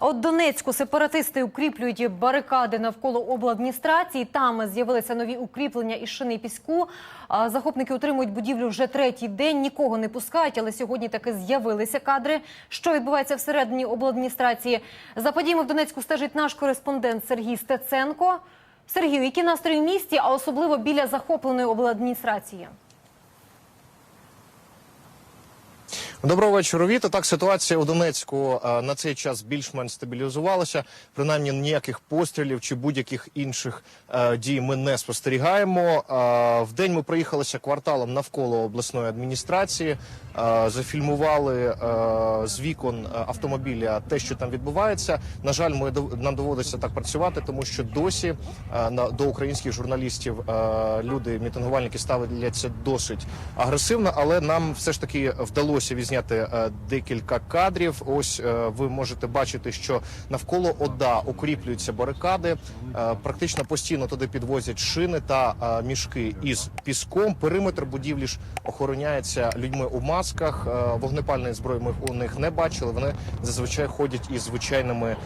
А От Донецьку сепаратисти укріплюють барикади навколо обладміністрації. Там з'явилися нові укріплення із шини піску. Захопники утримують будівлю вже третій день. Нікого не пускають, але сьогодні таки з'явилися кадри. Що відбувається всередині обладміністрації? За подіями в Донецьку стежить наш кореспондент Сергій Стеценко. Сергію, які настрої в місті, а особливо біля захопленої обладміністрації? Доброго вечора, Віта. Так, ситуація у Донецьку е, на цей час більш-менш стабілізувалася. Принаймні ніяких пострілів чи будь-яких інших е, дій ми не спостерігаємо. Е, в день ми проїхалися кварталом навколо обласної адміністрації, зафільмували з вікон автомобіля те, що там відбувається. На жаль, ми нам доводиться так працювати, тому що досі до українських журналістів люди, мітингувальники ставляться досить агресивно, але нам все ж таки вдалося відзняти е, декілька кадрів. Ось е, ви можете бачити, що навколо ОДА укріплюються барикади. Е, Практично постійно туди підвозять шини та мішки із піском. Периметр будівлі ж охороняється людьми у масках. Вогнепальної зброї ми у них не бачили. Вони зазвичай ходять із звичайними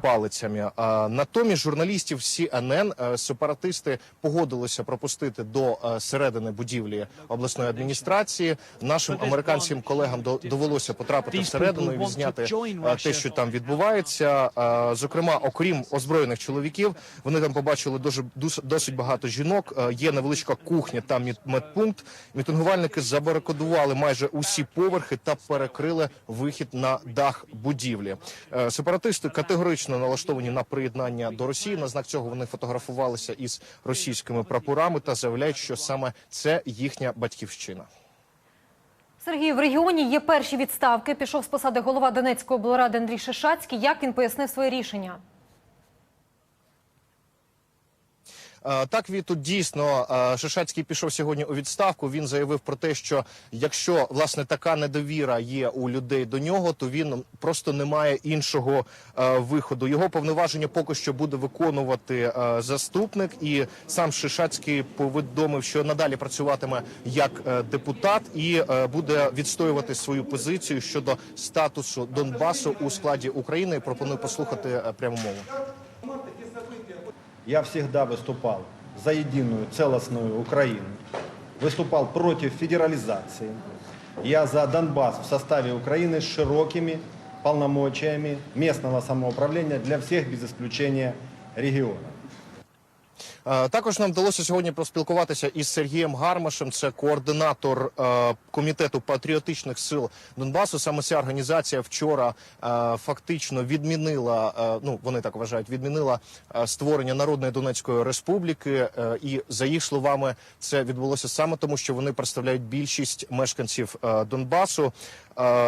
палицями. Натомість журналістів CNN сепаратисти погодилися пропустити до середини будівлі обласної адміністрації. Нашим американським колегам довелося потрапити всередину і відзняти е, те, що там відбувається. Е, Зокрема, окрім озброєних чоловіків, вони там побачили дуже досить багато жінок. Е, Є невеличка кухня, там мід- медпункт. Мітингувальники забарикадували майже усі поверхи та перекрили вихід на дах будівлі. Сепаратисти категорично налаштовані на приєднання до Росії. На знак цього вони фотографувалися із російськими прапорами та заявляють, що саме це їхня батьківщина. Сергій, в регіоні є перші відставки. Пішов з посади голова Донецької облради Андрій Шишацький. Як він пояснив своє рішення? Так, Віту, дійсно е, Шишацький пішов сьогодні у відставку. Він заявив про те, що якщо власне така недовіра є у людей до нього, то він просто не має іншого е, виходу. Його повноваження поки що буде виконувати е, заступник, і сам Шишацький повідомив, що надалі працюватиме як е, депутат і е, буде відстоювати свою позицію щодо статусу Донбасу у складі України. Пропоную послухати е, пряму мову Я всегда выступал за единую целостную Украину, выступал против федерализации. Я за Донбасс в составе Украины с широкими полномочиями местного самоуправления для всех без исключения регионов. Е, Також нам вдалося сьогодні поспілкуватися із Сергієм Гармашем. Це координатор е, комітету патріотичних сил Донбасу. Саме ця організація вчора е, фактично відмінила. ну вони так вважають, відмінила створення народної Донецької республіки. І за їх словами, це відбулося саме тому, що вони представляють більшість мешканців Донбасу.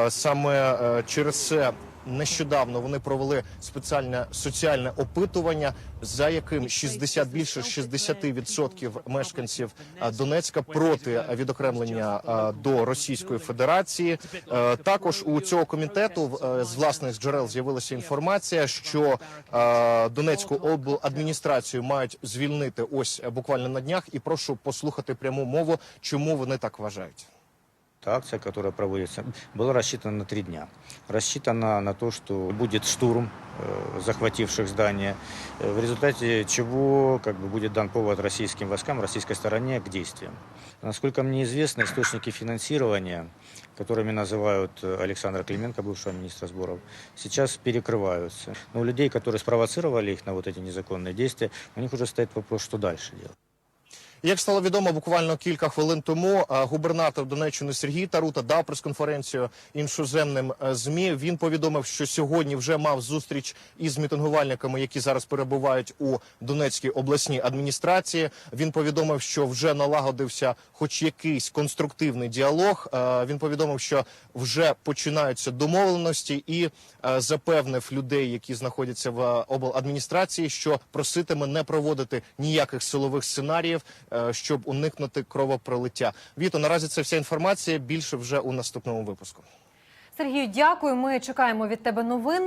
Саме через це Нещодавно вони провели спеціальне соціальне опитування, за яким 60, більше 60% мешканців е, Донецька проти відокремлення е, до Російської Федерації. Е, Також у цього комітету з власних джерел з'явилася інформація, що Донецьку обладміністрацію мають звільнити ось буквально на днях. І прошу послухати пряму мову, чому вони так вважають. Та акция, которая проводится, была рассчитана на три дня. Рассчитана на то, что будет штурм э, захвативших здание, э, в результате чего как бы, будет дан повод российским войскам, российской стороне к действиям. Насколько мне известно, источники финансирования, которыми называют э, Александра Клименко, бывшего министра сборов, сейчас перекрываются. Но у людей, которые спровоцировали их на вот эти незаконные действия, у них уже стоит вопрос, что дальше делать. Як стало відомо буквально кілька хвилин тому, е, губернатор Донеччини Сергій Тарута дав прес-конференцію іншоземним е, змі. Він повідомив, що сьогодні вже мав зустріч із мітингувальниками, які зараз перебувають у Донецькій обласній адміністрації. Він повідомив, що вже налагодився, хоч якийсь конструктивний діалог. Е, Він повідомив, що вже починаються домовленості, і запевнив людей, які знаходяться в обладміністрації, що проситиме не проводити ніяких силових сценаріїв, щоб уникнути кровопролиття. Віто, наразі це вся інформація. Більше вже у наступному випуску. Сергію, дякую. Ми чекаємо від тебе новин.